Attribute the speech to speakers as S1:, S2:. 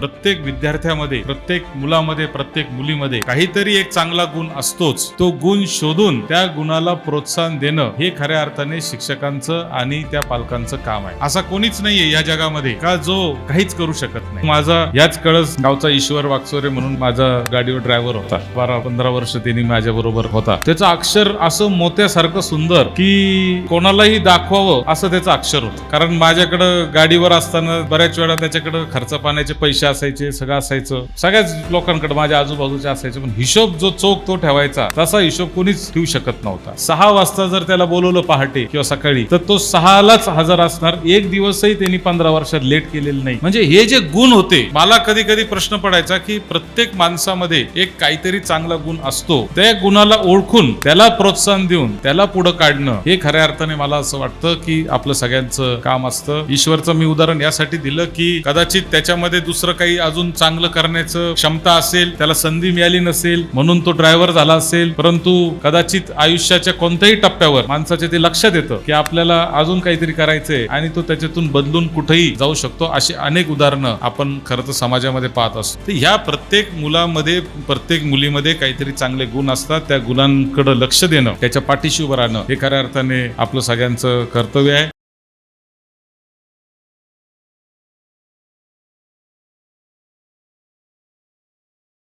S1: प्रत्येक विद्यार्थ्यामध्ये प्रत्येक मुलामध्ये प्रत्येक मुलीमध्ये काहीतरी एक चांगला गुण असतोच. तो गुण शोधून त्या गुणाला प्रोत्साहन देणं हे खऱ्या अर्थाने शिक्षकांचं आणि त्या पालकांचं काम आहे. असा कोणीच नाहीये या जगामध्ये का जो काहीच करू शकत नाही. माझा याच कळस गावचा ईश्वर वाक्सोरे म्हणून माझा गाडीवर ड्रायव्हर होता. बारा पंधरा वर्ष त्यांनी माझ्या बरोबर होता. त्याचं अक्षर असं मोत्यासारखं सुंदर की कोणालाही दाखवावं असं त्याचं अक्षर होतं. कारण माझ्याकडं गाडीवर असताना बऱ्याच वेळा त्याच्याकडं खर्च पाण्याचे पैसे असायचे सगळं असायचं. सगळ्याच लोकांकडे माझ्या आजूबाजूचे असायचे पण हिशोब जो चोख तो ठेवायचा तसा हिशोब कोणीच ठेवू शकत नव्हता. सहा वाजता जर त्याला बोलवलं पहाटे किंवा सकाळी तर तो सहालाच हजर असणार. एक दिवसही त्यांनी पंधरा वर्षात लेट केलेलं नाही. म्हणजे हे जे गुण होते मला कधी कधी प्रश्न पडायचा की प्रत्येक माणसामध्ये एक काहीतरी चांगला गुण असतो. त्या गुणाला ओळखून त्याला प्रोत्साहन देऊन त्याला पुढे काढणं हे खऱ्या अर्थाने मला असं वाटतं की आपलं सगळ्यांचं काम असतं. ईश्वरचं मी उदाहरण यासाठी दिलं की कदाचित त्याच्यामध्ये दुसरं काही अजून चांगलं करण्याचं क्षमता असेल त्याला संधी मिळाली नसेल म्हणून तो ड्रायव्हर झाला असेल परंतु कदाचित आयुष्याच्या कोणत्याही टप्प्यावर माणसाच्या ते लक्षात येतं की आपल्याला अजून काहीतरी करायचंय आणि तो त्याच्यातून बदलून कुठेही जाऊ शकतो अशी अनेक उदाहरणं आपण खरं तर समाजामध्ये पाहत असतो. तर ह्या प्रत्येक मुलामध्ये प्रत्येक मुलीमध्ये काहीतरी चांगले गुण असतात. त्या गुणांकडे लक्ष देणं त्याच्या पाठीशी उभं राहणं हे खऱ्या अर्थाने आपलं सगळ्यांचं कर्तव्य आहे.